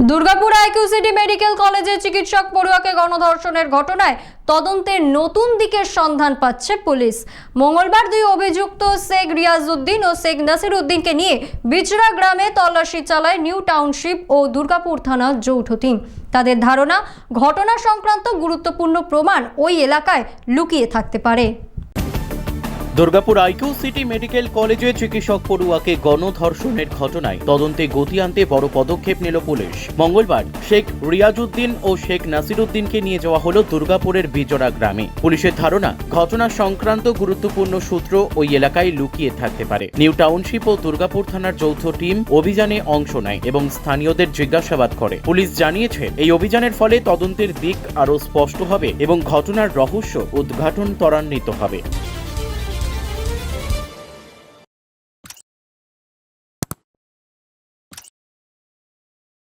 Durgapur IQ City Medical কলেজের চিকিৎসক পড়ুয়াকে গণধর্ষণের ঘটনায় তদন্তের নতুন দিকের সন্ধান পাচ্ছে পুলিশ। মঙ্গলবার দুই অভিযুক্ত শেখ রিয়াজউদ্দিন ও শেখ নাসির উদ্দিনকে নিয়ে বিচরা গ্রামে তল্লাশি চালায় নিউ টাউনশিপ ও দুর্গাপুর থানার যৌথ টিম। তাদের ধারণা, ঘটনা সংক্রান্ত গুরুত্বপূর্ণ প্রমাণ ওই এলাকায় লুকিয়ে থাকতে পারে। দুর্গাপুর আইকিউ সিটি মেডিকেল কলেজে চিকিৎসক পড়ুয়াকে গণধর্ষণের ঘটনায় তদন্তে গতি আনতে বড় পদক্ষেপ নিল পুলিশ। মঙ্গলবার শেখ রিয়াজউদ্দিন ও শেখ নাসিরুদ্দিনকে নিয়ে যাওয়া হলো দুর্গাপুরের বিজরা গ্রামে। পুলিশের ধারণা, ঘটনা সংক্রান্ত গুরুত্বপূর্ণ সূত্র ওই এলাকায় লুকিয়ে থাকতে পারে। নিউ টাউনশিপ ও দুর্গাপুর থানার যৌথ টিম অভিযানে অংশ নেয় এবং স্থানীয়দের জিজ্ঞাসাবাদ করে। পুলিশ জানিয়েছে, এই অভিযানের ফলে তদন্তের দিক আরও স্পষ্ট হবে এবং ঘটনার রহস্য উদ্ঘাটন ত্বরান্বিত হবে।